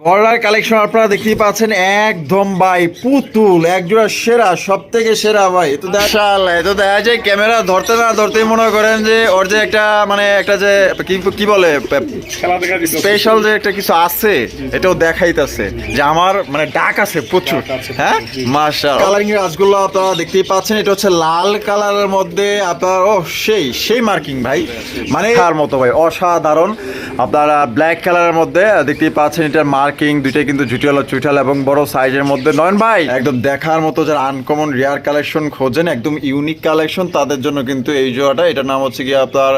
গড়ার কালেকশন আপনারা দেখতেই পাচ্ছেন একদম ভাই পুতুল একজোড়া সেরা সব থেকে সেরা ভাই। তো দেখাল তো দেখা যায় ক্যামেরা ধরতে না ধরতেই মনে করেন যে ওর যে একটা মানে একটা যে কি কি বলে খেলা দেখা দিত স্পেশাল যে একটা কিছু আছে এটাও দেখাইতেছে যে আমার মানে ডাক আছে প্রচুর। হ্যাঁ? মার্শাল কালারিং রাসগুলো আপনারা দেখতেই পাচ্ছেন এটা হচ্ছে লাল কালারের মধ্যে আপনার ও সেই সেই মার্কিং ভাই। মানে তার মতো ভাই অসাধারণ। আপনারা ব্ল্যাক কালারের মধ্যে দেখতেই পাচ্ছেন এটা মার্কিং দুইটাই কিন্তু জুটিয়াল চুইটাল এবং বড় সাইজের মধ্যে। নয়ন ভাই! একদম দেখার মতো যারা আনকমন রেয়ার কালেকশন খোঁজেন একদম ইউনিক কালেকশন তাদের জন্য কিন্তু এই জোড়াটা এটার নাম হচ্ছে কি আপনার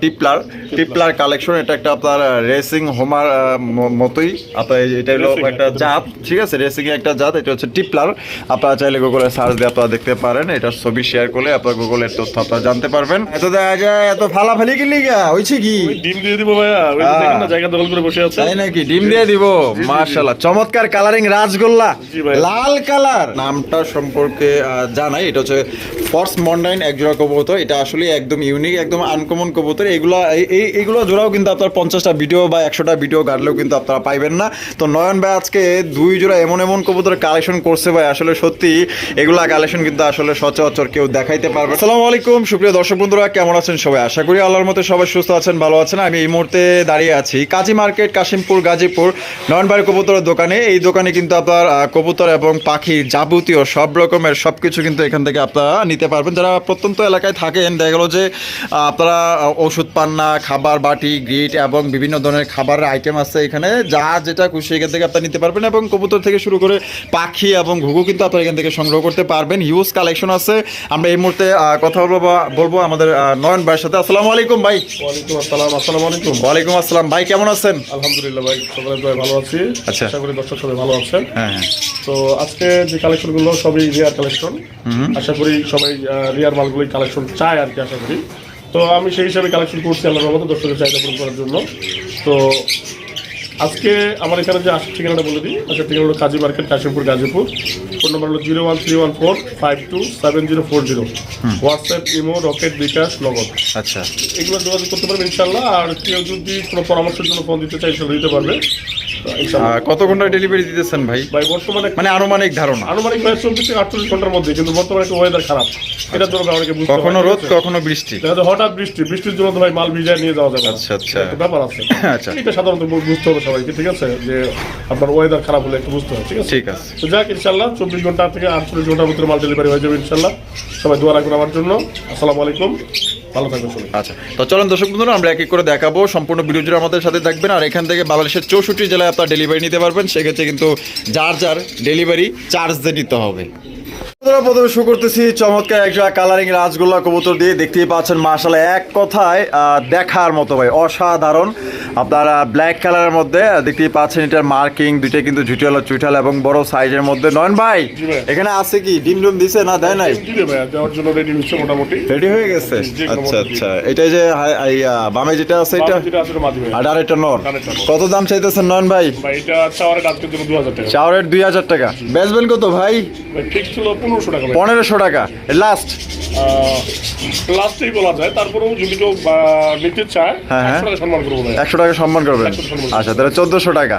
টিপলার। টিপলার। কালেকশন এটা একটা আপনার রেসিং হোমার মতোই। আপনার এটা হলো একটা জাত ঠিক আছে? রেসিং এর একটা জাত এটা হচ্ছে টিপলার। আপনারা চাইলে গুগলে সার্চ দিয়ে আপনারা দেখতে পারেন এটার ছবি শেয়ার করলে আপনার গুগলের তথ্য আপনারা জানতে পারবেন। এত দেখা যায় এত ফালাফালি কি লিগা হইছে কি? ডিম দিয়ে দিব ভাইয়া। ওই। দেখেন না জায়গা দখল করে বসে আছে। তাই নাকি? ডিম দিয়ে দিব। জি, জি। চমৎকার কালারিং রাজগোল্লা লাল কালার নামটা সম্পর্কে জানাই এটা হচ্ছে ফর্স মন্ডাইন একজোড়া কবুতর এটা আসলে একদম ইউনিক একদম আনকমন কবুতর এগুলো এই এই- এইগুলো জোড়াও কিন্তু আপনার পঞ্চাশটা ভিডিও বা একশোটা ভিডিও কাটলেও কিন্তু আপনারা পাইবেন না তো নয়ন ভাই আজকে দুই জোড়া এমন এমন কবুতর কালেকশন করছে ভাই আসলে সত্যি এগুলা কালেকশন কিন্তু আসলে সচরাচর কেউ দেখাইতে পারবে আসসালামু আলাইকুম সুপ্রিয় দর্শক বন্ধুরা কেমন আছেন সবাই আশা করি আল্লাহর মতো সবাই সুস্থ আছেন ভালো আছেন আমি এই মুহূর্তে দাঁড়িয়ে আছি কাজী মার্কেট কাশিমপুর গাজীপুর নয়নবাড়ি কবুতরের দোকানে। এই দোকানে কিন্তু আপনার কবুতর এবং পাখি যাবতীয় সব রকমের সব কিছু কিন্তু এখান থেকে আপনারা নিতে পারবেন। যারা প্রত্যন্ত এলাকায় থাকেন দেখা গেলো যে আপনারা ওষুধ পান্না খাবার বাটি গ্রিট এবং বিভিন্ন ধরনের খাবারের আইটেম আছে এখানে। যা যেটা খুশি এখান থেকে আপনারা নিতে পারবেন এবং কবুতর থেকে শুরু করে পাখি এবং ঘুঘু কিন্তু আপনারা এখান থেকে সংগ্রহ করতে পারবেন। হিউজ কালেকশন আছে। আমরা এই মুহূর্তে কথা বলব বলব আমাদের নয়ন ভাইয়ের সাথে। আসসালামু আলাইকুম ভাই। ওয়ালাইকুম আসসালাম আসসালামু আলাইকুম। ওয়ালাইকুম আসসালাম। ভাই কেমন আছেন? আলহামদুলিল্লাহ ভাই সবাই ভাই ভালো আছি। আচ্ছা। আশা করি দর্শক সবাই ভালো আছেন। হ্যাঁ হ্যাঁ। তো আজকে যে কালেকশনগুলো সবই রিয়ার কালেকশন। আশা করি সবাই রিয়ার মালগুলোই কালেকশন চায় আর কি আশা করি। তো আমি সেই হিসাবে কালেকশন করছি আল্লাহর মতো দর্শকের চাহিদা পূরণ করার জন্য। তো আজকে আমার এখানে যে আসার ঠিকানাটা বলে দিই। আসার ঠিকানা হলো Kazi market Kashimpur Gazipur. Phone number হলো zero one three one four five two seven zero four zero. WhatsApp imo Rocket bKash Nagad. আচ্ছা। এগুলো যোগাযোগ করতে পারবে ইনশাল্লাহ আর কেউ যদি কোনো পরামর্শের জন্য ফোন দিতে চাই সেটা দিতে পারবে। কত ঘণ্টা ডেলিভারি দিতেছেন ভাই? ভাই বর্তমানে মানে আনুমানিক ধারণা? আনুমানিক প্রায় চব্বিশ থেকে আটচল্লিশ ঘণ্টার মধ্যে কিন্তু বর্তমানে একটু ওয়েদার খারাপ। এটার জন্য অনেকে কখনো রোদ কখনো বৃষ্টি? হঠাৎ বৃষ্টি বৃষ্টির জন্য তো ভাই মাল ভিজায় নিয়ে যাওয়া যাবে আচ্ছা, আচ্ছা। ব্যাপার আছে। আচ্ছা। এটা সাধারণত বুঝতে হবে সবাইকে ঠিক আছে? যে আপনার ওয়েদার খারাপ হলে একটু বুঝতে হবে ঠিক আছে? ঠিক আছে। তো যাক ইনশাল্লাহ চব্বিশ ঘণ্টা থেকে আটচল্লিশ ঘণ্টার ভিতরে মাল ডেলিভারি হয়ে যাবে ইনশাল্লাহ। সবাই দোয়া রাখবেন আমার জন্য। আসসালামু আলাইকুম। ভালো থাকবেন সবাই। আচ্ছা তো চলুন দর্শক বন্ধুরা, আমরা এক এক করে দেখাবো। সম্পূর্ণ ভিডিও জুড়ে আমাদের সাথে থাকবেন। আর এখান থেকে বাংলাদেশের চৌষট্টি জেলায় আপনার ডেলিভারি নিতে পারবেন। সেক্ষেত্রে কিন্তু যার যার ডেলিভারি চার্জ দিয়ে নিতে হবে। বন্ধুরা, প্রথমে শুরু করতেছি চমৎকার একটা কালারিং রাজগোল্লা কবুতর দিয়ে। দেখতেই পাচ্ছেন মার্শাল এক কথায় দেখার মতো ভাই অসাধারণ। আপনারা ব্ল্যাক কালারের মধ্যে দেখতেই পাচ্ছেন এটার মার্কিং দুইটা কিন্তু জুটিয়াল চুইটাল এবং বড় সাইজের মধ্যে। নয়ন ভাই এখানে আছে কি? ডিম ডুম দিছে না দেয় নাই? রেডি হয়ে গেছে? আচ্ছা আচ্ছা। এটাই যে বামে যেটা আছে এটা? আর আরেকটা নর। কত দাম চাইতেছেন নয়ন ভাই? চাওয়ারের দুই হাজার টাকা। বেচবেন কত ভাই ঠিক ছিল পনেরোশো টাকা পনেরোশো টাকা। লাস্ট লাস্টেই বলা যায়। তারপরেও যদি কেউ নিতে চায়। একশো টাকা সম্মান করব একশো টাকা সম্মান করবেন? 100 সম্মান করবেন। আচ্ছা তাহলে চোদ্দশো টাকা।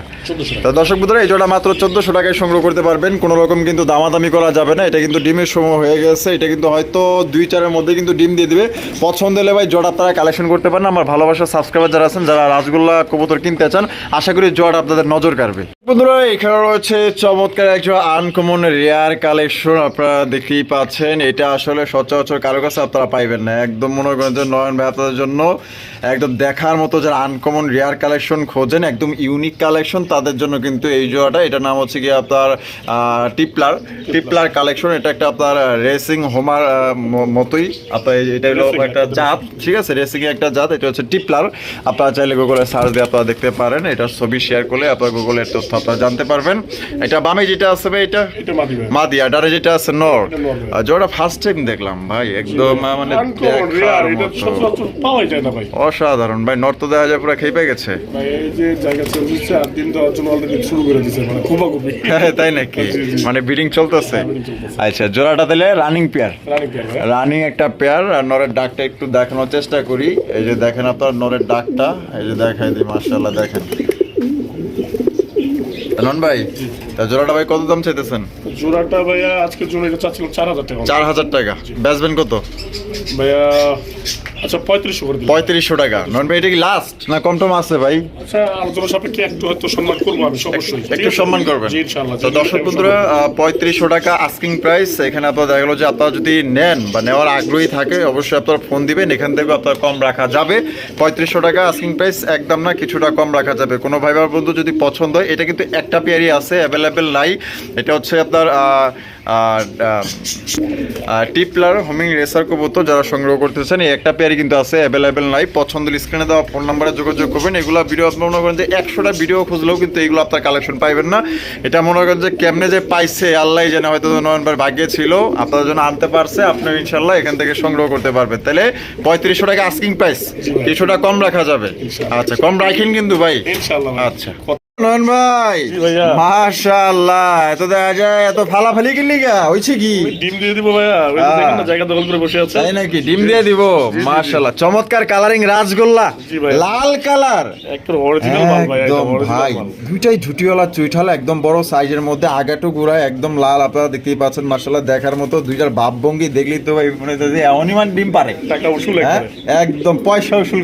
তো দর্শক বন্ধুরা এই জোড়া মাত্র চোদ্দশো টাকায় সংগ্রহ করতে পারবেন। কোনো রকম কিন্তু দামাদামি করা যাবে না। এটা কিন্তু ডিমের সময় হয়ে গেছে। এটা কিন্তু হয়তো দুই চারের মধ্যে কিন্তু ডিম দিয়ে দিবে। পছন্দ হলে ভাই জোড়া আপনারা কালেকশন করতে পারেন। আমার ভালোবাসার সাবস্ক্রাইবার যারা আছেন যারা রাসগোল্লা কবুতর কিনতে চান আশা করি জোড়া আপনাদের নজর কাড়বে। বন্ধুরা এখানে রয়েছে চমৎকার একজন আনকমন রেয়ার কালেকশন আপনারা দেখতেই পাচ্ছেন এটা আসলে সচরাচর কারও কাছে আপনারা পাইবেন না। একদম মনে করেন যে নয়ন ভাই আপনাদের জন্য একদম দেখার মতো যারা আনকমন রেয়ার কালেকশন খোঁজেন একদম ইউনিক কালেকশন তাদের জন্য কিন্তু এই জোড়াটা এটার নাম হচ্ছে কি আপনার টিপলার টিপলার কালেকশন এটা একটা আপনার রেসিং হোমার মতোই। আপনার এটা হলো একটা একটা জাত ঠিক আছে? রেসিং একটা জাত এটা হচ্ছে টিপলার আপনারা চাইলে গুগলে সার্চ দিয়ে আপনারা দেখতে পারেন এটার ছবি শেয়ার করলে আপনার গুগলের তথ্য আপনারা জানতে পারবেন। এটা বামে যেটা আছে ভাই এটা? এটা মাঝি ভাই। মাদি আর ডানে যেটা আছে আর জোড়া ফার্স্ট টাইম দেখলাম ভাই একদম মানে অসাধারণ ভাই নর তো দেখা যায় পুরো খেপে গেছে। মানে খুবাখুবি তাই নাকি। মানে বিডিং চলতেছে। আচ্ছা জোড়াটা দিলে রানিং পেয়ার রানিং রানিং একটা পেয়ার আর নরের ডাকটা একটু দেখানোর চেষ্টা করি। এই যে দেখেন আপনার নরের ডাকটা এই যে দেখাই দিই মার্শাল্লাহ দেখেন। নন ভাই তা জোড়াটা ভাই কত দাম চাইতেছেন? জোড়াটা ভাইয়া আজকের জন্য এটা চাচ্ছিলাম চার হাজার টাকা। চার হাজার টাকা। বেচবেন কত? ভাইয়া আচ্ছা পঁয়ত্রিশশো করে পঁয়ত্রিশশো টাকা। নন ভাই এটা কি লাস্ট না কম টম আছে ভাই? আচ্ছা আলোচনা সাপেক্ষে একটু হয়তো সম্মান করব আমি অবশ্যই। একটু সম্মান করবেন। তো দর্শক বন্ধুরা পঁয়ত্রিশশো টাকা আস্কিং প্রাইস এখানে আপনার দেখা গেলো যে আপনারা যদি নেন বা নেওয়ার আগ্রহী থাকে অবশ্যই আপনারা ফোন দিবেন। এখান থেকে আপনার কম রাখা যাবে। পঁয়ত্রিশশো টাকা আস্কিং প্রাইস একদম না কিছুটা কম রাখা যাবে। কোনো ভাই বার বন্ধু যদি পছন্দ হয় এটা কিন্তু একটা পেয়ারই আছে অ্যাভেলেবেল নাই। এটা হচ্ছে আপনার টিপলার হোমিং রেসার কবুতর যারা সংগ্রহ করতেছেন এই একটা পেয়ারই কিন্তু আছে অ্যাভেলেবেল নাই। পছন্দের স্ক্রিনে দেওয়া ফোন নাম্বারে যোগাযোগ করবেন। এগুলো ভিডিও আপনার মনে করেন যে একশোটা ভিডিও খুঁজলেও কিন্তু এগুলো আপনার কালেকশন পাইবেন না। এটা মনে করেন যে কেমনে যে পাইছে আল্লাহ জানে হয়তো নভেম্বর ভাগ্যে ছিল আপনার জন্য আনতে পারছে আপনি ইনশাল্লাহ এখান থেকে সংগ্রহ করতে পারবেন। তাহলে পঁয়ত্রিশশো টাকা আস্কিং প্রাইস কিছুটা কম রাখা যাবে। আচ্ছা কম রাখেন কিন্তু ভাই। ভাই। আচ্ছা। নয়ন ভাই মাশাআল্লাহ এত দেখা যায় এত ফালাফালি কিনলি গা হইছে কি? ডিম দিয়ে দিব ভাইয়া ওই। দেখেন না জায়গা দখল করে বসে আছে। তাই নাকি? ডিম দিয়ে দিব মাশাআল্লাহ চমৎকার কালারিং রাজগোল্লা লাল কালার। একটু অরিজিনাল মাল ভাই একদম ভাই দুইটাই ঝুটিওয়ালা চুইঠাল একদম বড় সাইজের মধ্যে আগাটু গুড়া একদম লাল আপনারা দেখতেই পাচ্ছেন মার্শাল্লাহ দেখার মতো দুইটার ভাবভঙ্গি দেখলেই তো ভাই মনে হচ্ছে যে এমনই মান ডিম পারে। টাকা উসুল হ্যাঁ? একদম পয়সা উসুল।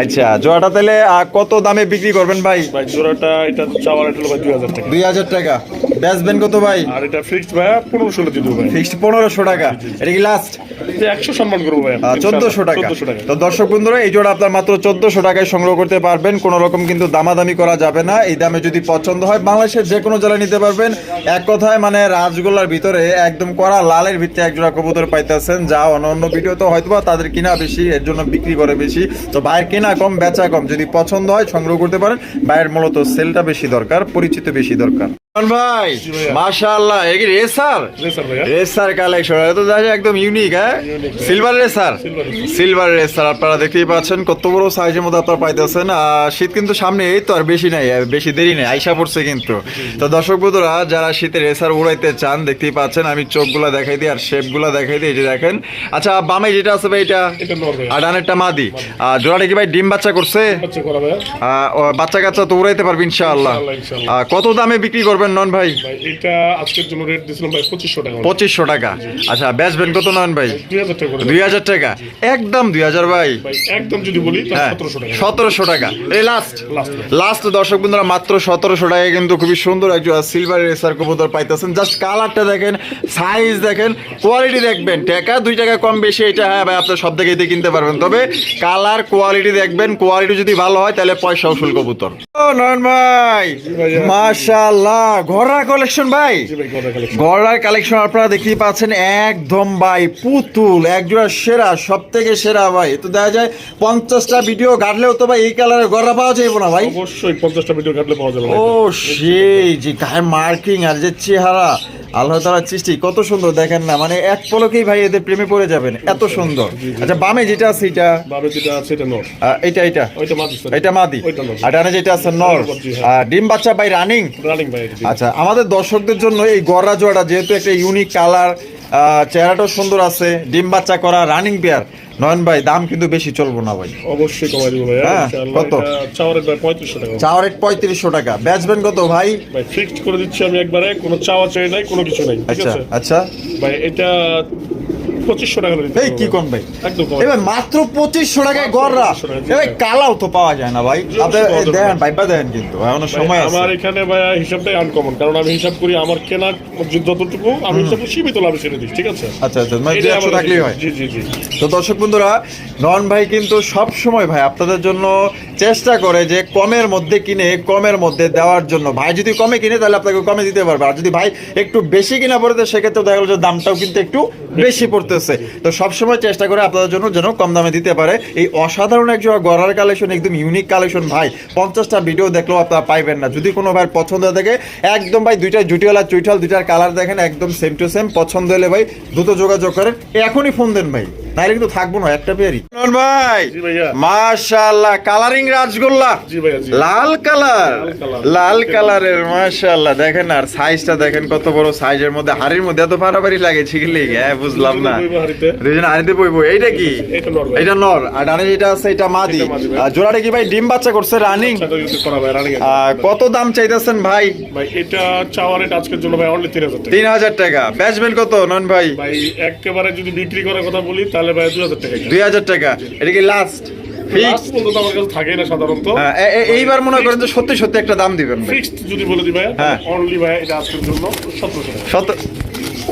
আচ্ছা জোয়াটা তাহলে কত দামে বিক্রি করবেন ভাই? ভাই জোড়াটা এটা চাওয়ার এটা হলো ভাই দুই হাজার টাকা। দুই হাজার টাকা। বেচবেন কত ভাই? আর এটা ফিক্সড ভাইয়া পনেরো ষোলো দিয়ে দেবো ভাই ফিক্সড পনেরোশো টাকা। এটা কি লাস্ট যে একশো সম্মান করব ভাইয়া। চোদ্দশো টাকা। তো দর্শক বন্ধুরা এই জোড়া আপনার মাত্র চোদ্দশো টাকায় সংগ্রহ করতে পারবেন। কোনো রকম কিন্তু দামাদামি করা যাবে না। এই দামে যদি পছন্দ হয় বাংলাদেশের যে কোনো জেলায় নিতে পারবেন। এক কথায় মানে রাজগোল্লার ভিতরে একদম করা লালের ভিতরে এক জোড়া কবুতর পাইতেছেন যা অন্য অন্য ভিডিও তো হয়তো বা তাদের কিনা বেশি এর জন্য বিক্রি করে বেশি। তো ভাইয়ের কেনা কম বেচা কম যদি পছন্দ হয় সংগ্রহ করতে পারেন। ভাইয়ের মূলত সেলটা বেশি দরকার পরিচিত বেশি দরকার। ভাই মাশাআল্লাহ। এ কি রেসার? স্যার রেসার কালেকশন এটা তো দেখা একদম ইউনিক হ্যাঁ? Silver racer? রেসার। আপনারা দেখতেই পাচ্ছেন কত বড় সাইজের মধ্যে আপনারা পাইতেছেন। শীত কিন্তু সামনে এই তো আর বেশি নাই বেশি দেরি নাই আইসা পড়ছে কিন্তু। তো দর্শক বন্ধুরা যারা শীতে রেসার উড়াইতে চান দেখতেই পাচ্ছেন আমি চোখগুলা দেখাই দিই আর শেপগুলা দেখাই দিই এই যে দেখেন। আচ্ছা বামে যেটা আছে ভাই এটা? আর ডানেরটা মাদি। আর জোড়াটা কি ভাই ডিম বাচ্চা করছে? বাচ্চা কাচ্চা তো উড়াইতে পারবে ইনশাআল্লাহ। কত দামে বিক্রি করবেন নন ভাই? ভাই এটা আজকের জন্য রেট দিয়েছিলাম ভাই পঁচিশশো টাকা। পঁচিশশো টাকা। আচ্ছা বেচবেন কত নন ভাই? দুই হাজার টাকা দুই হাজার টাকা। একদম দুই হাজার ভাই। একদম যদি বলি হ্যাঁ সতেরোশো টাকা। টাকা। এই লাস্ট লাস্ট দর্শক বন্ধুরা মাত্র সতেরোশো টাকায় কিন্তু খুবই সুন্দর একজন সিলভার রেসার কবুতর পাইতেছেন। জাস্ট কালারটা দেখেন সাইজ দেখেন কোয়ালিটি দেখবেন। টাকা দুই টাকা কম বেশি এটা হ্যাঁ ভাই আপনার সব থেকে কিনতে পারবেন। তবে কালার কোয়ালিটি দেখবেন। কোয়ালিটি যদি ভালো হয় তাহলে পয়সা উসুল কবুতর। ও নয়ন ভাই ভাইয়া। ঘোড়া কালেকশন ভাই। জি কালেকশন আপনারা দেখতেই পাচ্ছেন একদম ভাই পুতুল একজোড়া সেরা সব থেকে সেরা ভাই। তো দেখা যায় পঞ্চাশটা ভিডিও ঘাটলেও তো ভাই এই কালারের গড়া পাওয়া যাবে না ভাই। অবশ্যই পঞ্চাশটা ভিডিও কাটলে পাওয়া যাবে ও সেই যে গায়ে মার্কিং আর যে চেহারা। আল্লাহ তালার সৃষ্টি কত সুন্দর দেখেন না মানে এক পলকেই ভাই এদের প্রেমে পড়ে যাবেন এত সুন্দর। আচ্ছা বামে যেটা আছে এটা? বাবে যেটা আছে এটা নর। এটা এটা? ওইটা মাদি স্যার এটা মাদি। আর ডানে যেটা আছে নর। হ্যাঁ। আর ডিম বাচ্চা ভাই রানিং রানিং ভাই আচ্ছা আমাদের দর্শকদের জন্য এই গড়া জোড়াটা যেহেতু একটা ইউনিক কালার চেহারাটাও সুন্দর আছে ডিম বাচ্চা করা রানিং পেয়ার নয়ন ভাই দাম কিন্তু বেশি চলবো না ভাই। অবশ্যই কমাই দিব ভাই হ্যাঁ, কত? এটা চাওয়ারের ভাই পঁয়ত্রিশশো টাকা। চাওয়ার রেট পঁয়ত্রিশশো টাকা। বেচবেন কত ভাই? ভাই ফিক্সড করে দিচ্ছি আমি একবারে কোনো চাওয়া চাই নাই কোনো কিছু নাই ঠিক আচ্ছা আছে? আচ্ছা। ভাই এটা পঁচিশশো টাকা করে দিতে এই হবে কি ভাই। কোন ভাই এবার মাত্র পঁচিশশো টাকায় গড়রা। এবার কালাও তো পাওয়া যায় না ভাই। আপনার অবশ্যই পাওয়া যাবে। দেখেন ভাইবা দেখেন কিন্তু এখনও ভাই, সময় আমার এখানে ভাই হিসাবটাই আনকমন কারণ আমি হিসাব করি আমার কেনা যতটুকু আমি হিসাব সীমিত লাভে ছেড়ে দিই ঠিক আছে? আচ্ছা আচ্ছা মানে একশো থাকলেই হয়। জি জি জি। তো দর্শক বন্ধুরা নন ভাই কিন্তু সব সময় ভাই আপনাদের জন্য চেষ্টা করে যে কমের মধ্যে কিনে কমের মধ্যে দেওয়ার জন্য। ভাই যদি কমে কিনে তাহলে আপনাকে কমে দিতে পারবে। আর যদি ভাই একটু বেশি কিনা পড়ে সেক্ষেত্রে দেখা গেলো যে দামটাও কিন্তু একটু বেশি পড়তেছে তো সবসময় চেষ্টা করে আপনাদের জন্য যেন কম দামে দিতে পারে। এই অসাধারণ একজন গড়ার কালেকশন একদম ইউনিক কালেকশন ভাই। পঞ্চাশটা ভিডিও দেখলেও আপনারা পাইবেন না। যদি কোনো ভাই পছন্দ থাকে, একদম ভাই দুইটা জুটিওয়ালা, চুইঠাল, দুইটার কালার দেখেন, একদম সেম টু সেম পছন্দ হলে ভাই দ্রুত যোগাযোগ করেন। এখনই ফোন দেন ভাই। নাইলে কিন্তু থাকব না একটা পেয়ারই। ভাই জি ভাইয়া। মাশাআল্লাহ কালারিং রাজগোল্লা জি ভাইয়া জি। লাল কালার লাল কালারের মাশাআল্লাহ দেখেন আর সাইজটা দেখেন কত বড় সাইজের মধ্যে। হাড়ির মধ্যে এত পারাপারি লাগে ঠিকই হ্যাঁ বুঝলাম না। দুজনে হাঁড়িতে। বইবো। এইটা কি? এটা নর ভাই। আর ডানে যেটা আছে এটা মাদি। জোড়াটা কি ভাই ডিম বাচ্চা করছে রানিং কত দাম চাইতেছেন ভাই? ভাই এটা রেট আজকের জন্য ভাই অনলি তিন হাজার টাকা। তিন হাজার টাকা। বেচবেন কত নন ভাই? ভাই একেবারে যদি বিক্রি করার কথা বলি তাহলে দুই হাজার টাকা দুই হাজার টাকা। এটা কি লাস্ট আমার কাছে না সাধারণত। এইবার মনে করেন যে সত্যি সত্যি একটা দাম দিবেন। ভাই ফিক্সড যদি বলে দিই ভাই হ্যাঁ। অনলি ভাই এটা আজকের জন্য সতেরোশো টাকা।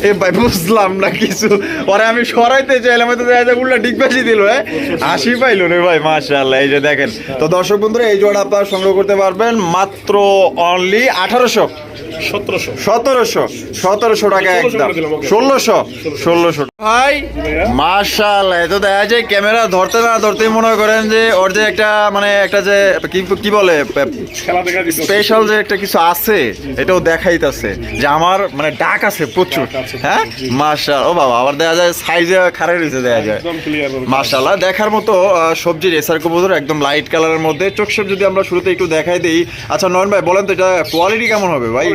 এ ভাই বুঝলাম না কিছু। পরে আমি সরাইতে চাইলাম হয়তো দেখা যায় উল্টা ডিগবাজি দিল হ্যাঁ? হাসি পাইলো রে ভাই মাশাআল্লাহ এই যে দেখেন। তো দর্শক বন্ধুরা এই জোড়া আপনারা সংগ্রহ করতে পারবেন মাত্র অনলি আঠারোশো। সতেরোশো। সতেরোশো টাকা একদম। ষোলোশো ষোলোশো। ভাই মার্শাল এত দেখা যায় ক্যামেরা ধরতে না ধরতেই মনে করেন যে ওর যে একটা মানে একটা যে কি কি বলে খেলা দেখা দিচ্ছে স্পেশাল যে একটা কিছু আছে এটাও দেখাইতেছে যে আমার মানে ডাক আছে প্রচুর। হ্যাঁ? মার্শাল ও বাবা আবার দেখা যায় সাইজে খারাপ রয়েছে দেখা যায়। একদম ক্লিয়ার মাশাল্লাহ দেখার মতো আহ, সবজি রেসার কবুতর একদম লাইট কালারের মধ্যে। চোখ যদি আমরা শুরুতে একটু দেখাই দিই। আচ্ছা নয়ন ভাই বলেন তো এটা কোয়ালিটি কেমন হবে ভাই?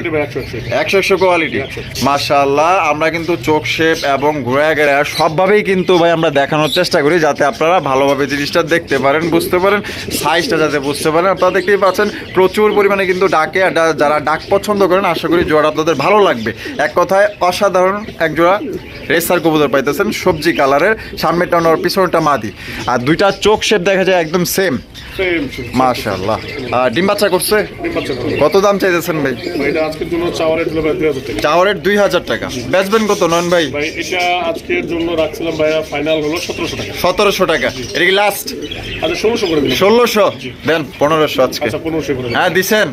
একশো একশো কোয়ালিটি মাশাল্লাহ আমরা কিন্তু চোখ শেপ এবং ঘোরা গেরা সবভাবেই কিন্তু ভাই আমরা দেখানোর চেষ্টা করি যাতে আপনারা ভালোভাবে জিনিসটা দেখতে পারেন বুঝতে পারেন সাইজটা যাতে বুঝতে পারেন। আপনারা দেখতেই পাচ্ছেন প্রচুর পরিমাণে কিন্তু ডাকে আর যারা ডাক পছন্দ করেন আশা করি জোড়া আপনাদের ভালো লাগবে। এক কথায় অসাধারণ এক জোড়া রেসার কবুতর পাইতেছেন সবজি কালারের সামনেটা নর পিছনটা মাদি। আর দুইটা চোখ শেপ দেখা যায় একদম সেম মাশাল্লাহ আর ডিম বাচ্চা করছে? কত দাম চাইতেছেন ভাই? আজকের জন্য চাওয়ার রেট হলো দুই হাজার টাকা। দুই হাজার টাকা। বেচবেন কত ভাই? ভাই এটা আজকের জন্য রাখছিলাম ভাইয়া ফাইনাল হলো সতেরোশো টাকা। সতেরোশো টাকা। এটা কি লাস্ট আচ্ছা ষোলোশো করে দিলাম। ষোলোশো? দেন পনেরোশো আজকে। আচ্ছা পনেরোশো করে হ্যাঁ দিছেন।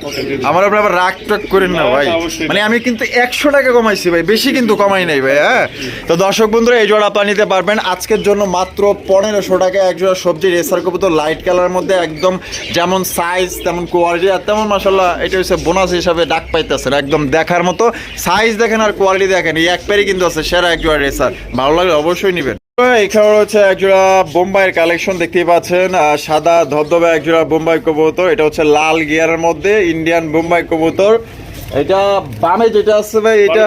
আমার উপরে আবার রাগ টাগ করেন না না, ভাই মানে আমি কিন্তু একশো টাকা কমাইছি ভাই। বেশি কিন্তু কমাই নাই ভাই হ্যাঁ? তো দর্শক বন্ধুরা এই জোড়া আপনারা নিতে পারবেন। আজকের জন্য মাত্র পনেরোশো টাকা এক জোড়া সবজি রেসার কবুতর লাইট কালারের মধ্যে একদম যেমন সাইজ তেমন কোয়ালিটি আর তেমন মাসাল্লাহ এটা হচ্ছে বোনাস হিসাবে ডাক পাইতেছেন একদম দেখার মতো সাইজ দেখেন আর কোয়ালিটি দেখেন। এই এক প্যারি কিন্তু আছে, সেরা এক জোড়া রেসার ভালো লাগলে অবশ্যই নেবেন। এখানে রয়েছে একজোড়া বোম্বাইয়ের কালেকশন দেখতেই পাচ্ছেন। সাদা ধবধবে একজোড়া বোম্বাই কবুতর। এটা হচ্ছে লাল গিয়ারের মধ্যে ইন্ডিয়ান বোম্বাই কবুতর। এটা বামে যেটা আছে ভাই এটা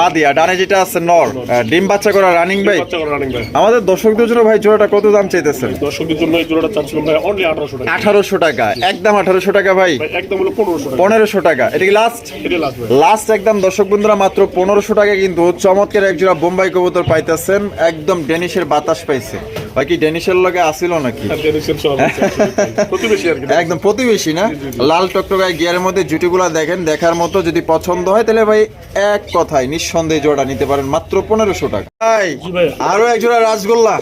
মাদিয়া ডানে যেটা আছে নর। ডিম বাচ্চা করা রানিং ভাই? আমাদের দর্শকদের জন্য ভাই জোড়াটা কত দাম চাইতেছেন? দর্শকদের জন্য এই জোড়াটা চাচ্ছিলাম ভাই অনলি আঠারোশো টাকা। আঠারোশো টাকা। একদম আঠারোশো টাকা ভাই। একদম হলো পনেরোশো টাকা। পনেরোশো টাকা। এটা কি লাস্ট এটা লাস্ট ভাই। লাস্ট একদম দর্শক বন্ধুরা মাত্র পনেরোশো টাকা কিন্তু চমৎকার এক জোড়া বোম্বাই কবুতর পাইতেছেন। একদম ডেনিশের বাতাস পাইছে। ভাই কি ডেনিশের লগে আসিল নাকি? আর একদম প্রতিবেশী না? লাল টকটকায় গিয়ারের মধ্যে জুটিগুলা দেখেন দেখার মতো যদি পছন্দ হয় তাহলে ভাই এক কথায় নিঃসন্দেহে জোড়া নিতে পারেন মাত্র পনেরোশো টাকা। ভাই আরও এক জোড়া রাসগোল্লা।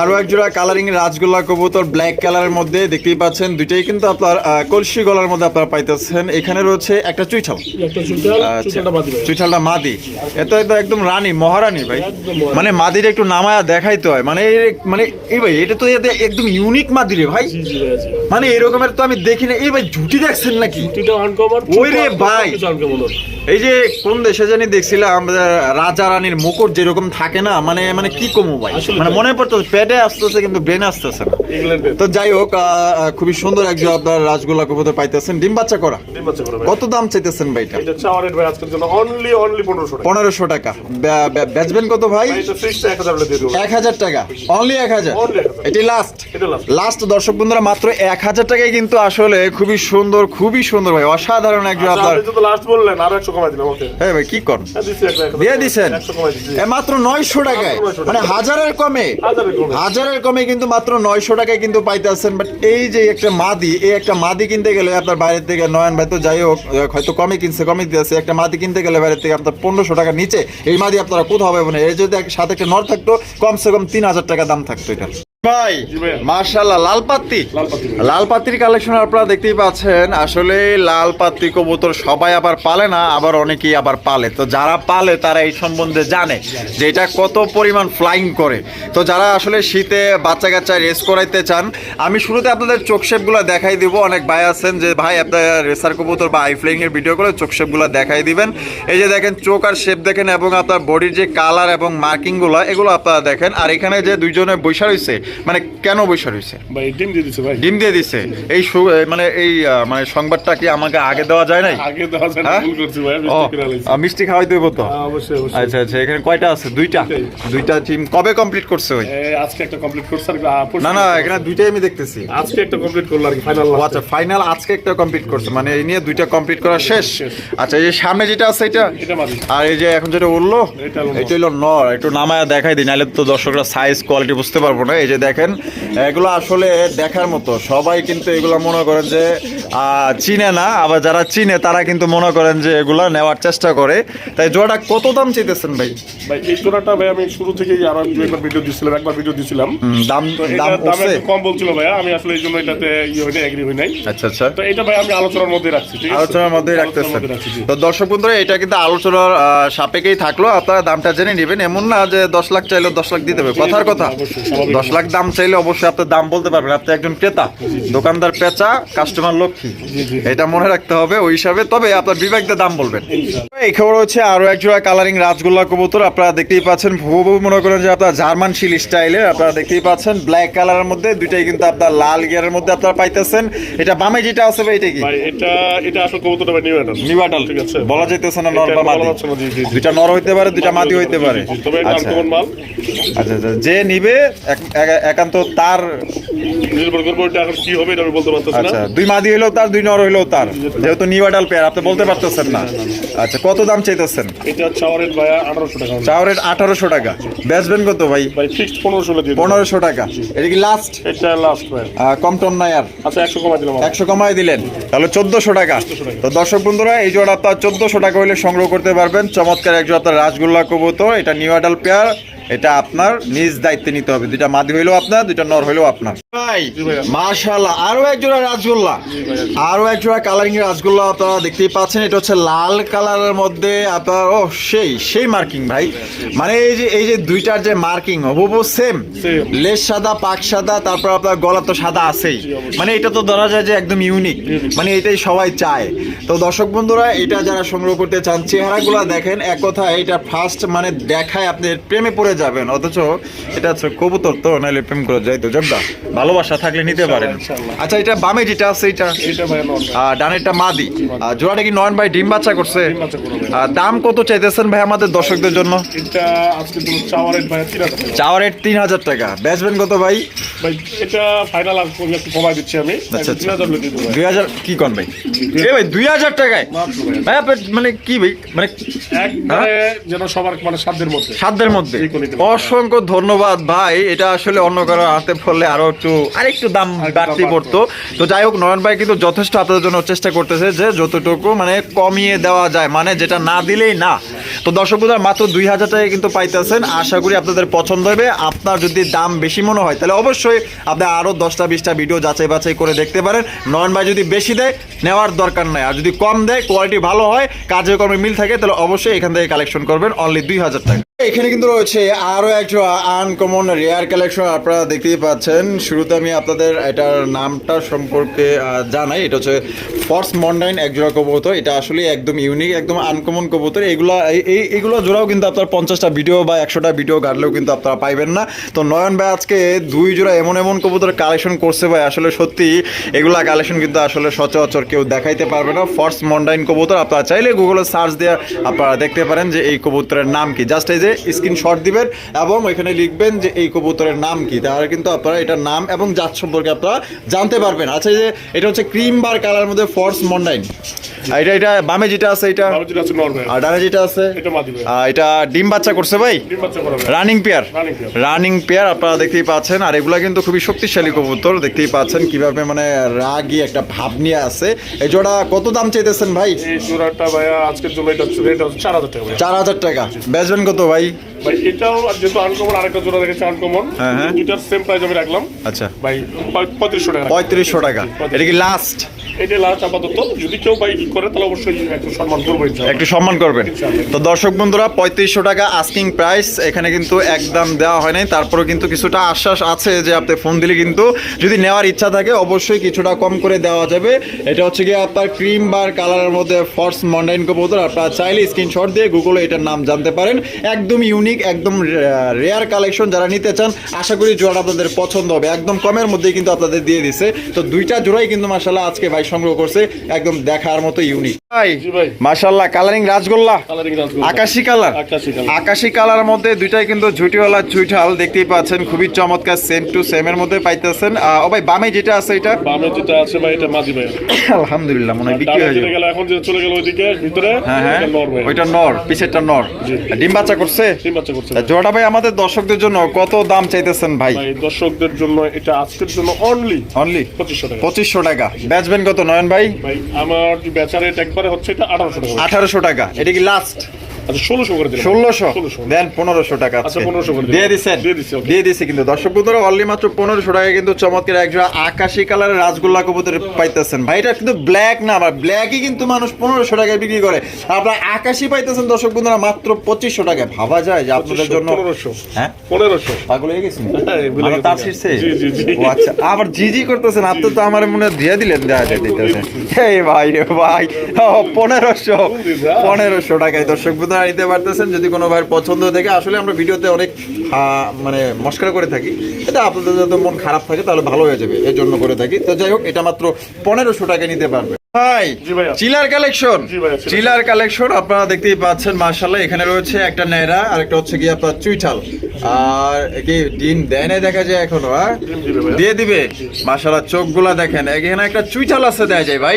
আরও এক জোড়া কালারিং রাসগোল্লা কবুতর ব্ল্যাক কালারের মধ্যে দেখতেই পাচ্ছেন দুইটাই কিন্তু আপনার কলসি গলার মধ্যে আপনারা পাইতেছেন। এখানে রয়েছে একটা চুইঠাল। একটা চুলটাল আচ্ছা চুইঠালটা মাদি এত তো একদম রানী মহারানী ভাই। মানে মাদির একটু নামায়া দেখাইতে হয়। মানে মানে এই ভাই এটা তো একদম ইউনিক মাদি রে ভাই। মানে এরকমের তো আমি দেখি না। এই ভাই ঝুটি দেখছেন নাকি? ওই ভাই। এই যে কোন দেশে জানি দেখছিলাম রাজা রানীর মুকুট যেরকম থাকে না মানে মানে কি কমু ভাই? মানে মনে পড়তো পেটে আসতেছে কিন্তু ব্রেন আসতেছে না। তো যাই হোক খুবই সুন্দর একজন আপনার রাজগোল্লা কবুতর পাইতেছেন। ডিম বাচ্চা করা? ডিম বাচ্চা করে ভাই। কত দাম চাইতেছেন ভাই এটা? এটা চাওয়ার রেট ভাই আজকের জন্য অনলি অনলি পনেরোশো টাকা। বেচবেন কত ভাই? এক হাজার টাকা। অনলি এক হাজার? এটি লাস্ট লাস্ট দর্শক বন্ধুরা মাত্র এক হাজার টাকায় কিন্তু আসলে খুবই সুন্দর খুবই সুন্দর ভাই। অসাধারণ একজন আপনার আপনি তো লাস্ট বললেন আরও একশো কমাই দিলাম ওকে। হ্যাঁ ভাই কি করেন? হ্যাঁ, দিচ্ছি একটা, একটা। দিয়ে দিছেন? একশো কমাই দিচ্ছি এ মাত্র নয়শো টাকায়। মানে হাজারের কমে। হাজারের কমে। কিন্তু মাত্র নয়শো টাকায় কিন্তু পাইতেছেন বাট এই যে একটা মাদি এই একটা মাদি কিনতে গেলে আপনার বাইরের থেকে নয়ন ভাই তো যাই হোক হয়তো কমে কিনছে কমে দিয়েছে একটা মাদি কিনতে গেলে বাইরের থেকে আপনার পনেরোশো টাকা নিচে এই মাদি আপনারা কোথাও পাবেন এর যদি সাথে একটা নর থাকতো কমসে কম তিন হাজার টাকা দাম থাকতো এটা ভাই মার্শাল্লাহ লাল পাত্তি লাল কালেকশন আপনারা দেখতেই পাচ্ছেন আসলে লাল পাত্তি কবুতর সবাই আবার পালে না আবার অনেকেই আবার পালে। তো যারা পালে তারা এই সম্বন্ধে জানে যে এটা কত পরিমাণ ফ্লাইং করে। তো যারা আসলে শীতে বাচ্চা কাচ্চা রেস করাইতে চান আমি শুরুতে আপনাদের চোখ শেপগুলো দেখাই দিব। অনেক ভাই আছেন যে ভাই আপনার রেসার কবুতর বা আই ফ্লাইং এর ভিডিও করে চোখ শেপগুলো দেখাই দিবেন। এই যে দেখেন চোখ আর শেপ দেখেন এবং আপনার বডির যে কালার এবং মার্কিংগুলো এগুলো আপনারা দেখেন। আর এখানে যে দুইজনে বৈশা রয়েছে মানে কেন বৈশা রয়েছে ভাই ডিম দিয়ে দিচ্ছে ভাই। ডিম দিয়ে দিছে। এই মানে এই মানে সংবাদটা কি আমাকে আগে দেওয়া যায় নাই? আগে দেওয়া যায় না, হ্যাঁ? ভুল করছি ভাই মিষ্টি খাওয়াই দেবো তো? হ্যাঁ, অবশ্যই অবশ্যই। আচ্ছা আচ্ছা এখানে কয়টা আছে? দুইটা। দুইটা টিম কবে কমপ্লিট করছে ওই? আজকে একটা কমপ্লিট করছে না না এখানে দুইটাই আমি দেখতেছি। আজকে একটা কমপ্লিট করল আর ফাইনাল আচ্ছা ফাইনাল আজকে একটা কমপ্লিট করছে মানে এই নিয়ে দুইটা কমপ্লিট করা শেষ। আচ্ছা এই যে সামনে যেটা আছে এটা? আর এই যে এখন যেটা উঠল। এটা হলো নর একটু নামায় দেখাই দিই নাহলে তো দর্শকরা সাইজ কোয়ালিটি বুঝতে পারব না এই যে দেখেন এগুলো আসলে দেখার মতো। সবাই কিন্তু এগুলো মনে করেন যে চিনে না আবার যারা চিনে তারা কিন্তু মনে করেন যে এগুলো নেওয়ার চেষ্টা করে। তাই জোড়াটা কত দাম চাইতেছেন ভাই? ভাই এই জোড়াটা ভাই আমি শুরু থেকেই আরও একবার ভিডিও দিছিলাম একবার ভিডিও দিছিলাম। দাম দাম কম বলছিল ভাইয়া আমি আসলে এই জন্য এটাতে ইয়ে হই নাই এগ্রি হই নাই। আচ্ছা আচ্ছা। তো এটা ভাই আমি আলোচনার মধ্যে রাখছি ঠিক আছে? আলোচনার মধ্যেই রাখতেছেন। তো দর্শক বন্ধুরা এটা কিন্তু আলোচনার আহ, সাপেক্ষেই থাকল। আপনারা দামটা জেনে নেবেন। এমন না যে দশ লাখ চাইলে দশ লাখ দিতে হবে। কথার কথা। দশ লাখ দাম চাইলে অবশ্যই আপনার দাম বলতে পারবেন। আপনি একজন ক্রেতা দোকানদার পেঁচা কাস্টমার লক্ষ্মী। এটা মনে রাখতে হবে ওই হিসাবে তবে আপনার বিবেক দিয়ে দাম বলবেন। এই খবর হচ্ছে আরও এক জোড়া কালারিং রাজগোল্লা কবুতর। আপনারা দেখতেই পাচ্ছেন ভুবু মনে করেন যে আপনার জার্মান শিল স্টাইলের। আপনারা দেখতেই পাচ্ছেন ব্ল্যাক কালারের মধ্যে দুইটাই কিন্তু আপনার লাল গিয়ারের মধ্যে আপনারা পাইতেছেন। এটা বামে যেটা আছে ভাই এটা কি? ভাই এটা এটা আসলে কবুতরটা ভাই নিউ অ্যাডাল নিউডাল ঠিক আছে। বলা যাইতেছে না নর বা বলা মাদি। দুইটা নর হইতে পারে দুইটা মাদি হইতে পারে। তবে এটা আচ্ছা। আনকমন মাল। আচ্ছা আচ্ছা। যে নিবে একান্ত তার নির্ভর করব এটা এখন কি হবে এটা আমি বলতে পারতেছি না আচ্ছা দুই মাদি হইলেও তার দুই নর হইলেও তার। যেহেতু নিউডাল পেয়ার আপনি বলতে পারতেছেন না। আচ্ছা কত দাম চাইতেছেন? এটা চাওয়ারের ভাইয়া আঠারোশো টাকা। আঠারোশো বেচবেন কত ভাই? ভাই ফিক্সড পনেরোশো দিয়ে দিন। পনেরোশো টাকা। এটা কি লাস্ট এটা লাস্ট ভাই। কম টম নাই আর। আচ্ছা একশো কমাই দিলাম। একশো কমাই দিলেন। তাহলে চোদ্দশো টাকা। তো দর্শক বন্ধুরা এই জোড়া আপনার চোদ্দশো টাকা হইলে সংগ্রহ করতে পারবেন। চমৎকার এক জোড়া আপনার রাসগোল্লা কবুতর। এটা নিউ আডাল পেয়ার এটা আপনার নিজ দায়িত্বে নিতে হবে। দুইটা মাদি হইলেও আপনার দুইটা নর হইলেও আপনার। ভাই আরও এক জোড়া রাসগোল্লা। আরও এক জোড়া কালারিং এর রাসগোল্লা আপনারা দেখতেই পাচ্ছেন এটা হচ্ছে লাল কালারের মধ্যে আপনার ও সেই সেই মার্কিং ভাই। মানে এই যে এই যে দুইটার যে মার্কিং হুবহু সেম সাদা পাক সাদা তারপর আপনার গলা তো সাদা আছেই। মানে এটা তো ধরা যায় যে একদম ইউনিক মানে এটাই সবাই চায়। তো দর্শক বন্ধুরা এটা যারা সংগ্রহ করতে চান চেহারাগুলো দেখেন এক কথায় এটা ফার্স্ট মানে দেখায় আপনি প্রেমে পড়ে যাবেন। অথচ এটা হচ্ছে কবুতর তো নাহলে প্রেম করে যাইতো। জব্দা ভালোবাসা থাকলে নিতে পারেন। আচ্ছা এটা বামে যেটা আছে এটা? আহ, ডানেরটা মাদি। জোড়াটা কি নয়ন ভাই ডিম বাচ্চা করছে। আহ, দাম কত চাইতেছেন ভাই আমাদের দর্শকদের জন্য। চাওয়ার রেট তিন হাজার টাকা। বেচবেন কত ভাই? ভাই এটা ফাইনাল আর কোনো একটু কমাই দিচ্ছি আমি। আচ্ছা, তিন হাজার হলে দিয়ে দেবো ভাই। দুই হাজার কি কন ভাই? এ ভাই দুই হাজার টাকায়? ভাই। মানে কি ভাই? মানে একবারে যেন সবার মানে সাধ্যের মধ্যে। সাধ্যের মধ্যে। অসংখ্য ধন্যবাদ ভাই এটা আসলে অন্য কারও হাতে পড়লে আরও একটু আরেকটু দাম বাড়তি পড়তো। তো যাই হোক নয়ন ভাই কিন্তু যথেষ্ট আপনাদের জন্য চেষ্টা করতেছে যে যতটুকু মানে কমিয়ে দেওয়া যায় মানে যেটা না দিলেই না। তো দর্শক মাত্র দুই হাজার টাকা কিন্তু পাইতেছেন। আশা করি আপনাদের পছন্দ হবে। আপনার যদি দাম বেশি মনে হয় তাহলে অবশ্যই আপনি আরও দশটা বিশটা ভিডিও যাচাই বাছাই করে দেখতে পারেন। নয়ন ভাই যদি বেশি দেয় নেওয়ার দরকার নাই। আর যদি কম দেয় কোয়ালিটি ভালো হয় কাজে কর্মে মিল থাকে তাহলে অবশ্যই এখান থেকে কালেকশন করবেন। অনলি দুই হাজার টাকা। এখানে কিন্তু রয়েছে আরও একটা আনকমন রেয়ার কালেকশন আপনারা দেখতেই পাচ্ছেন। শুরুতে আমি আপনাদের এটার নামটা সম্পর্কে জানাই। এটা হচ্ছে ফর্স মন্ডাইন এক জোড়া কবুতর, এটা আসলে একদম ইউনিক একদম আনকমন কবুতর। এগুলা এই- এগুলো জোড়াও কিন্তু আপনার পঞ্চাশটা ভিডিও বা একশোটা ভিডিও গাড়লেও কিন্তু আপনারা পাইবেন না। তো নয়ন ভাই আজকে দুই জোড়া এমন এমন কবুতর কালেকশন করছে ভাই, আসলে সত্যি এগুলা কালেকশন কিন্তু আসলে সচরাচর কেউ দেখাইতে পারবে না। ফর্স মন্ডাইন কবুতর, আপনারা চাইলে গুগলে সার্চ দিয়ে আপনারা দেখতে পারেন যে এই কবুতরের নাম কি। জাস্ট এই যে স্ক্রিনশট দিবেন এবং এখানে লিখবেন যে এই কবুতরের নাম কি। তাহলে কিন্তু আপনারা এটার নাম এবং জাত সম্পর্কে আপনারা জানতে পারবেন। আচ্ছা যে এটা হচ্ছে ক্রিম বার কালার মধ্যে ফর্স মন্ডাইন এটা এটা বামে যেটা আছে এটা। আর ডানে যেটা আছে? এটা ডিম বাচ্চা করছে ভাই। রানিং পেয়ার রানিং পেয়ার আপনারা দেখতেই পাচ্ছেন। আর এগুলা কিন্তু খুবই শক্তিশালী কবুতর দেখতেই পাচ্ছেন কীভাবে মানে রাগি একটা ভাব নিয়ে আছে। এই জোড়া কত দাম চাইতেছেন ভাই? জোড়াটা আজকের জন্য এটা চার হাজার টাকা চার হাজার টাকা। বেচবেন কত ভাই? ভাই এটাও যেহেতু আনকমন আরেকটা জোড়া রেখেছে আনকমন হ্যাঁ, হ্যাঁ। দুইটার সেম প্রাইস আমি রাখলাম। আচ্ছা। ভাই পঁয়ত্রিশশো টাকা পঁয়ত্রিশশো টাকা। এটা কি লাস্ট এটা লাস্ট আপাতত। যদি কেউ ভাই করে তাহলে অবশ্যই একটু সম্মান করব একটু সম্মান করবেন। তো দর্শক বন্ধুরা পঁয়ত্রিশশো টাকা আস্কিং প্রাইস এখানে কিন্তু একদম দেওয়া হয় নাই। তারপরেও কিন্তু কিছুটা আশ্বাস আছে যে আপনি ফোন দিলে কিন্তু যদি নেওয়ার ইচ্ছা থাকে অবশ্যই কিছুটা কম করে দেওয়া যাবে। এটা হচ্ছে কি আপনার ক্রিম বার কালারের মধ্যে ফর্স মন্ডাইন কবুতর। আপনারা চাইলে স্ক্রিনশট দিয়ে গুগলে এটার নাম জানতে পারেন। একদম ইউনিক একদম রেয়ার কালেকশন যারা নিতে চান আশা করি জোড়া আপনাদের পছন্দ হবে। একদম কমের মধ্যেই কিন্তু আপনাদের দিয়ে দিছে। তো দুইটা জোড়াই কিন্তু মাসাল্লাহ আজকে ভাই সংগ্রহ করছে একদম দেখার মতো ইউনিক। ভাই। মাশাল্লাহ কালারিং রাজগোল্লা। কালারিং রাজগোল্লা। আকাশি কালার। আকাশি কালার। মধ্যে দুইটাই কিন্তু ঝুটিওয়ালা চুইঠাল দেখতেই পাচ্ছেন খুবই চমৎকার সেম টু সেম এর মধ্যে পাইতেছেন। ও ভাই বামে যেটা আছে এটা? বামে যেটা আছে ভাই এটা মাঝি ভাই। আলহামদুলিল্লাহ মনে হয় বিক্রি হয়ে গেল এখন যে চলে গেল ওইদিকে ভিতরে হ্যাঁ হ্যাঁ। এটা নর ভাই। ওইটা নর পিছেরটা নর। ডিম বাচ্চা করছে? তিন বাচ্চা করছে। জোড়াটা ভাই আমাদের দর্শকদের জন্য কত দাম চাইতেছেন ভাই? দর্শকদের জন্য এটা আজকের জন্য অনলি অনলি পঁচিশশো টাকা। পঁচিশশো টাকা। বেচবেন কত নয়ন ভাই? ভাই আমার বেচার বেচা রেট একবারে হচ্ছে এটা আঠারোশো টাকা। আঠারোশো টাকা। এটা কি লাস্ট আচ্ছা ষোলোশো করে দিলাম ষোলোশো? ষোলোশো। দেন পনেরোশো টাকা আচ্ছা, আজকে। 1500 করে দিয়ে দিচ্ছেন দিয়ে দিচ্ছি, okay. দিয়ে দিচ্ছি কিন্তু। দর্শক বন্ধুরা অনলি মাত্র পনেরোশো টাকা কিন্তু চমৎকার একজোড়া আকাশি কালারের রাজগোল্লা কবুতর পাইতেছেন। ভাই এটা কিন্তু ব্ল্যাক না আবার ব্ল্যাকই কিন্তু মানুষ পনেরোশো টাকায় বিক্রি করে। আপনার আকাশি পাইতেছেন দর্শক বন্ধুরা মাত্র পঁচিশশো টাকায়। ভাবা যায় যে আপনাদের জন্য পনেরোশো। হ্যাঁ? পনেরোশো। পাগল হয়ে গেছেন। তার শীর্ষে। আচ্ছা আবার করতেছেন। আপনি তো আমার মনে দিয়ে দিলেন দেওয়া যায় দিতেছেন। এই ভাই রে ভাই। পনেরোশো। পনেরোশো টাকায় দর্শক বন্ধুরা। নিতে পারতেছেন যদি কোনো ভাইয়ের পছন্দ থেকে আসলে আমরা ভিডিওতে অনেক মানে মস্কার করে থাকি। এটা আপনাদের যদি মন খারাপ থাকে তাহলে ভালো হয়ে যাবে, এর জন্য করে থাকি। তো যাই হোক, এটা মাত্র পনেরোশো টাকা নিতে পারবে। ভাইয়া। Chiller collection. চিলার। কালেকশন। আপনারা দেখতেই পাচ্ছেন মার্শাল্লাহ এখানে রয়েছে একটা আর একটা হচ্ছে কি আপনার চুইঠাল। আর কি ডিম দেয় নাই দেখা যায় এখনও। দিয়ে দিবে? মার্শাল্লাহ চোখগুলা দেখেন। এখানে একটা চুইঠাল আছে দেয়া যায় ভাই।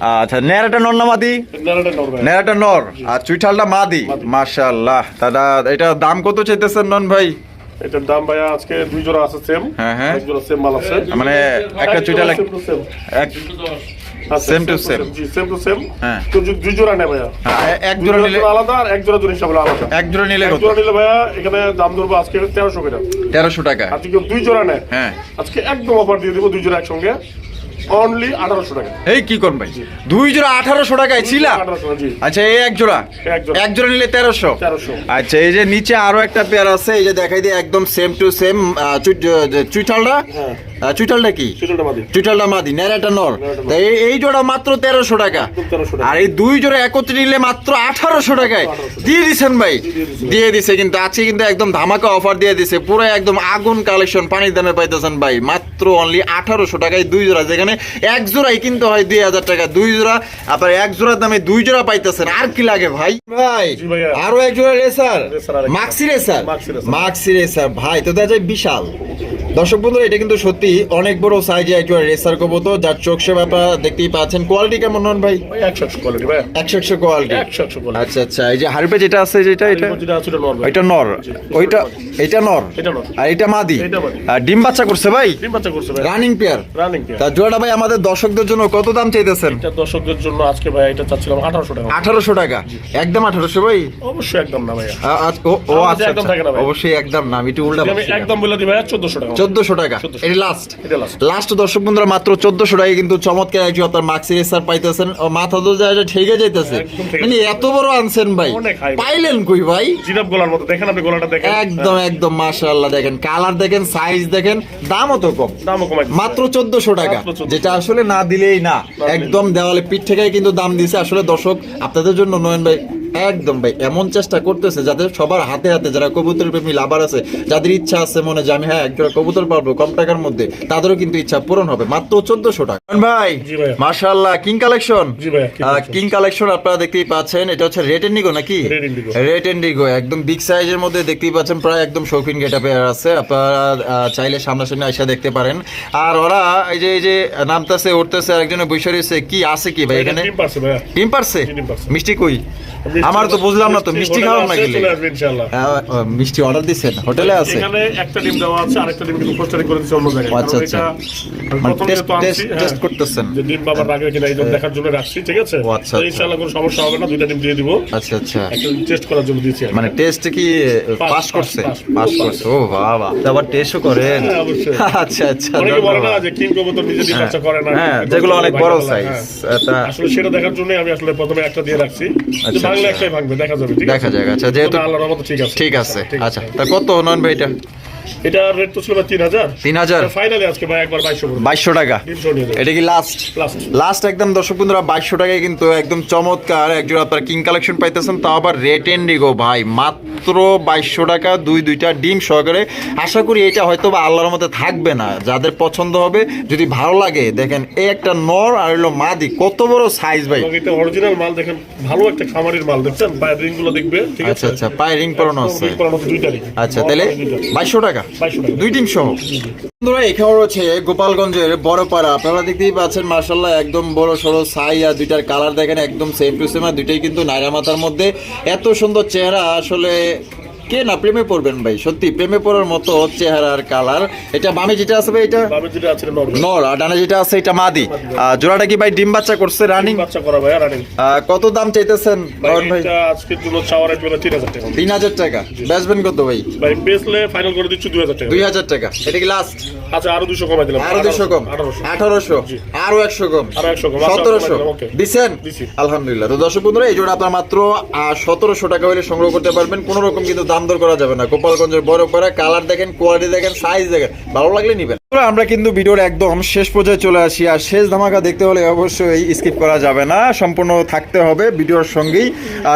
আচ্ছা নেড়াটা নর না মাদি? নেড়াটা নর নেড়াটা নর। আর চুইঠালটা মাদি? মার্শাল্লাহ দাদা এটা দাম কত চাইতেছেন নন ভাই? এটার দাম ভাইয়া আজকে দুই জোড়া আছে সেম হ্যাঁ, হ্যাঁ। এক জোড়া সেম মাল আছে। মানে একটা চুইঠাল এক- সেম টু সেম. জি সেম টু সেম হ্যাঁ। তো দুই জোড়া নেয় ভাইয়া। হ্যাঁ, এক জোড়া নিলে আলাদা আর এক জোড়া জোড়া হিসাবে আলাদা। এক জোড়া নিলে এক জোড়া নিলে ভাইয়া এখানে দাম ধরবো আজকে তেরোশো টাকা তেরোশো টাকা। আজকে দুই জোড়া নেয়। হ্যাঁ। আজকে একদম অফার দিয়ে দেবো দুই জোড়া একসঙ্গে। অনলি আঠারোশো টাকা। এই কি কোন ভাই? দুই জোড়া আঠারোশো টাকায় ছিলা? আচ্ছা এই এক জোড়া? এক জোড়া। নিলে তেরোশো? আচ্ছা এই যে নিচে আরও একটা পেয়ার আছে এই যে দেখাই দিয়ে একদম সেম টু সেম চুইঠালটা? হ্যাঁ। কি? সেটা মাদি। নেড়াটা নর নেড়াটা নর। তা এই এই জোড়া মাত্র তেরোশো টাকা। একদম তেরোশো টাকা। আর এই দুই জোড়া একত্রে নিলে মাত্র আঠারোশো টাকায়। দিয়ে দিছেন ভাই? দিয়ে দিছে কিন্তু আছে কিন্তু একদম ধামাকা অফার দিয়ে দিছে। পুরো একদম আগুন কালেকশন পানির দামে পাইতেছেন ভাই। মাত্র অনলি আঠারোশো টাকায় দুই জোড়া যেখানে এক জোড়াই কিনতে হয় দুই হাজার টাকা দুই জোড়া। আপনার এক জোড়ার দামে দুই জোড়া পাইতেছেন আর কি লাগে ভাই? ভাই আরও এক জোড়া racer. Maxi racer. Maxi racer. ভাই তো দেখা যায় বিশাল। দর্শক বন্ধুরা এটা কিন্তু সত্যি অনেক বড় সাইজে একটা রেসার কবুতর যার চোখ ব্যাপার দেখতেই পাচ্ছেন। কোয়ালিটি কেমন হন ভাই? ভাই। একশো একশো কোয়ালিটি ভাই আচ্ছা আচ্ছা এই যে হারপে যেটা আছে যেটা এটা ভাই। এটা নর। ওইটা এটা নর। এটা নর। আর এটা মাদি? এটা মাদি। আর ডিম বাচ্চা করছে ভাই? ডিম বাচ্চা করছে ভাই। রানিং পেয়ার রানিং তা জোড়াটা ভাই আমাদের দর্শকদের জন্য কত দাম চাইতেছেন? এটা দর্শকদের জন্য আজকে ভাই এটা চাচ্ছিলাম আঠারোশো টাকা। আঠারোশো টাকা? একদম আঠারোশো ভাই? অবশ্যই একদম না ও ও আচ্ছা একদম আচ্ছা। থাকে না ভাই। অবশ্যই একদম না আমি একটু উল্টা আমি একদম বলে দিই ভাইয়া চোদ্দশো টাকা। চোদ্দশো টাকা। এটা লাস্ট লাস্ট দর্শক বন্ধুরা মাত্র চোদ্দশো টাকা কিন্তু চমৎকার একজন আপনার মাক্সি রেসার পাইতেছেন। মাথা তো যায় ঠেকে যাইতেছে। মানে এত বড় আনছেন ভাই। পাইলেন কই ভাই? গলার মতো। দেখেন আপনি গলাটা দেখেন। একদম একদম মাশাআল্লাহ দেখেন। কালার দেখেন সাইজ দেখেন দামও তো কম। দামও দিচ্ছে। মাত্র চোদ্দশো টাকা। যেটা আসলে না দিলেই না। একদম দেওয়ালে পিঠ থেকে কিন্তু দাম দিছে। আসলে দর্শক আপনাদের জন্য নয়ন ভাই একদম ভাই এমন চেষ্টা করতেছে যাতে সবার হাতে হাতে যারা কবুতর প্রেমী লাভার আছে যাদের ইচ্ছা আছে মনে যে আমি হ্যাঁ একজোড়া কবুতর পারব কম টাকার মধ্যে তাদেরও কিন্তু ইচ্ছা পূরণ হবে। মাত্র চোদ্দশো টাকা। ভাই জি ভাইয়া। King collection. কিং কালেকশন আপনারা দেখতেই পাচ্ছেন এটা হচ্ছে রেড এন্ডিগো নাকি। রেড এন্ডিগো একদম বিগ সাইজের মধ্যে দেখতেই পাচ্ছেন প্রায় একদম শৌখিন গেটাপে আছে আপনারা চাইলে সামনাসামনি আইসা দেখতে পারেন। আর ওরা এই যে এই যে নামতেছে উঠতেছে একজনে বৈশা রয়েছে কি আছে কি ভাই এখানে? টিম ডিম পারছে। মিষ্টি কই? আমার তো বুঝলাম না তো, মিষ্টি খাওয়ান না গেলে। চলে আসবে ইনশাআল্লাহ। হ্যাঁ, মিষ্টি অর্ডার দিচ্ছেন হোটেলে আছে। এখানে একটা ডিম দেওয়া আছে আরেকটা ডিম কিন্তু পোস্টারে করে দিচ্ছে অন্য জায়গায়। আচ্ছা, আচ্ছা। এটা আমি মানে প্রথম টেস্ট যেহেতু আনছি, টেস্ট হ্যাঁ, টেস্ট করতেছেন। যে ডিম বাবার রাখবে কিনা এই দেখার জন্য রাখছি ঠিক আছে? ও, আচ্ছা, আচ্ছা। ইনশাআল্লাহ কোনো সমস্যা হবে না দুইটা ডিম দিয়ে দিব। আচ্ছা আচ্ছা। একটা টেস্ট করার জন্য দিয়েছি মানে টেস্ট কি পাস, করছে? করছে। ও বাবা। আবার টেস্টও করেন? আচ্ছা আচ্ছা অনেকে বলে না যে কিং কবুতর নিজে ডিম বাচ্চা করে না হ্যাঁ যেগুলো অনেক বড় সাইজ হ্যাঁ। আসলে সেটা দেখার জন্য আমি আসলে প্রথমে একটা দিয়ে রাখছি। ভাঙলে আচ্ছা। একটাই ভাঙবে দেখা যাবে দেখা যাবে যাক আচ্ছা যেহেতু আল্লাহর রহমতে ঠিক আছে। ঠিক আছে আচ্ছা তা কত নন ভাই এটা এটা রেট তো ছিল ভাই তিন হাজার। তিন হাজার। ফাইনালি আজকে ভাই একবার বাইশশো করে বাইশশো টাকা। এটা কি লাস্ট লাস্ট একদম দর্শক বন্ধুরা বাইশশো টাকায় কিন্তু একদম চমৎকার আপনার কিং কালেকশন পাইতেছেন। তাও আবার রেট এন্ডিগো ভাই মাত্র বাইশশো টাকা দুই দুইটা ডিম সহকারে। আশা করি এটা হয়তো বা আল্লাহর মধ্যে থাকবে না যাদের পছন্দ হবে। যদি ভালো লাগে দেখেন এই একটা নর আর হলো মাদি কত বড় সাইজ ভাই। এটা অরিজিনাল মাল দেখেন ভালো একটা খামারের মাল দেখছেন? পায়ের রিংগুলো দেখবে ঠিক আচ্ছা আছে? আচ্ছা পায়ে রিং পরানো আছে। রিং পরানো ring। আচ্ছা তাহলে। বাইশশো টাকা। টাকা। দুই ডিম সহ। বন্ধুরা এখানে রয়েছে গোপালগঞ্জের বড় পাড়া আপনারা দেখতেই পাচ্ছেন মার্শাল্লাহ একদম বড় সড়ো সাই আর দুইটার কালার দেখেন, একদম সেম টু সেম আর দুইটাই কিন্তু নাইরা মাথার মধ্যে। এত সুন্দর চেহারা, আসলে কে না প্রেমে পড়বেন ভাই? সত্যি প্রেমে পড়ার মতো চেহারার কালার এটা বামে যেটা আছে ভাই এটা? বামে যেটা আছে নর আর ডানে যেটা আছে এটা মাদি। আহ, জোড়াটা কি ভাই ডিম বাচ্চা করছে রানিং বাচ্চা করা ভাই রানিং কত দাম চাইতেছেন ভাই এটা আজকের জন্য চাওয়ার বেলা তিন হাজার টাকা। তিন হাজার টাকা। বেচবেন কত ভাই? ভাই বেচলে ফাইনাল করে দিচ্ছি দুই হাজার টাকা। দুই হাজার টাকা। এটা কি লাস্ট আচ্ছা আরও দুশো কমাই দিলাম। আরও দুশো কম? আঠারোশো। আঠারোশো? আরও একশো কম? আরও একশো কম। আচ্ছা, সতেরোশো? কমাই দিলাম, okay। দিচ্ছেন দিছি। আলহামদুলিল্লাহ। তো দর্শক বন্ধুরা এই জোড়া আপনার মাত্র সতেরোশো টাকা হলে সংগ্রহ করতে পারবেন। কোনো রকম কিন্তু দাম দর করা যাবে না। গোপালগঞ্জের বড় পাড়া কালার দেখেন কোয়ালিটি দেখেন সাইজ দেখেন ভালো লাগলে নিবেন। আমরা কিন্তু ভিডিওর একদম শেষ পর্যায়ে চলে আসি। আর শেষ ধামাকা দেখতে হলে অবশ্যই স্কিপ করা যাবে না সম্পূর্ণ থাকতে হবে ভিডিওর সঙ্গেই।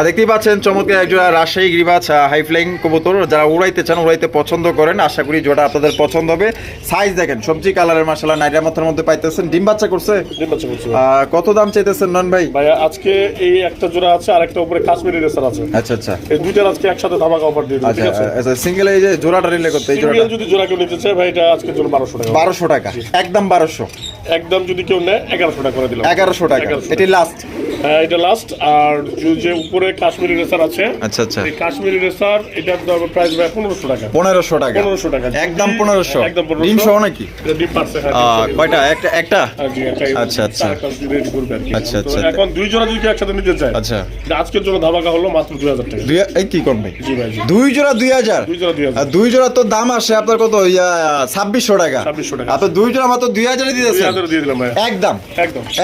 দেখতেই পাচ্ছেন চমৎকার একজোড়া রাজশাহী গিরিবাজ হাই ফ্লাইং কবুতর। যারা উড়াইতে চান উড়াইতে পছন্দ করেন আশা করি জোড়া আপনাদের পছন্দ হবে। সাইজ দেখেন সবজি কালারের মাসালা নাইরা মাথার মধ্যে পাইতেছেন। ডিম বাচ্চা করছে? ডিম বাচ্চা করছি। ভাই। আহ, কত দাম চাইতেছেন নন ভাই? ভাইয়া আজকে এই একটা জোড়া আছে আর একটা উপরে কাশ্মীরি রেসার আছে। আচ্ছা আচ্ছা। এই দুইটার আজকে একসাথে ধামাকা অফার আচ্ছা আচ্ছা সিঙ্গেল এই যে জোড়াটা রিলে করতে এই জোড়াটা? যদি জোড়া কেউ নিতে চায় ভাই এটা আজকের জন্য বারোশো টাকা। বারোশো টাকা। একদম বারোশো। একদম যদি কেউ নেয় এগারোশো টাকা করে দিলাম। এগারোশো টাকা। এটি লাস্ট হ্যাঁ এটা লাস্ট আর যে- যে উপরে কাশ্মীরি রেসার আছে আচ্ছা আচ্ছা। এই কাশ্মীরি রেসার এটার প্রাইস ভাই পনেরোশো টাকা। পনেরোশো টাকা। পনেরোশো টাকা। একদম পনেরোশো। একদম পনেরোশো। ডিম সহ নাকি? ডিম পারছে হ্যাঁ, আহ, ডিম পারছে। কয়টা? একটা একটা? আর জি, একটা এই আচ্ছা, আচ্ছা। চারটা ready করবে আর কি। আচ্ছা, আচ্ছা। এখন দুই জোড়া যদি একসাথে নিতে চায় আচ্ছা। আজকের জন্য ধামাকা হলো মাত্র দুই হাজার টাকা। এই কি কোন জি ভাই দুই জোড়া দুই জোড়া দুই হাজার। দুই জোড়া তো দাম আসে আপনার কত? ছাব্বিশশো টাকা। আপনার দুই জোড়া মাত্র দুই হাজারে দুই হাজার দিয়ে দিলাম একদম।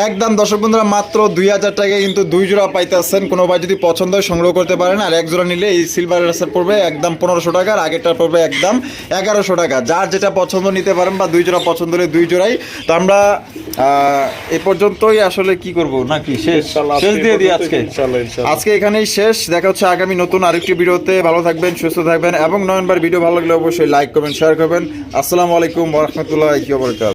একদম। দর্শক বন্ধুরা মাত্র দুই হাজার টাকায় কিন্তু দুই জোড়া পাইতেছেন। কোনো ভাই যদি পছন্দ হয় সংগ্রহ করতে পারেন। আর এক জোড়া নিলে এই সিলভার রেসার পড়বে একদম পনেরোশো টাকা। আর আগেরটা পড়বে একদম এগারোশো টাকা। যার যেটা পছন্দ নিতে পারেন বা দুই জোড়া পছন্দ হলে দুই জোড়াই। তো আমরা এ পর্যন্তই আসলে কি করব? নাকি শেষ? শেষ আজকে দিয়ে দিই আজকে। আজকে এখানেই শেষ। দেখা হচ্ছে আগামী নতুন আরেকটি ভিডিওতে ভালো থাকবেন, সুস্থ থাকবেন এবং নয়নবার ভিডিও ভালো লাগলে অবশ্যই লাইক করবেন শেয়ার করবেন। আসসালামু আলাইকুম রহমতুল্লাহ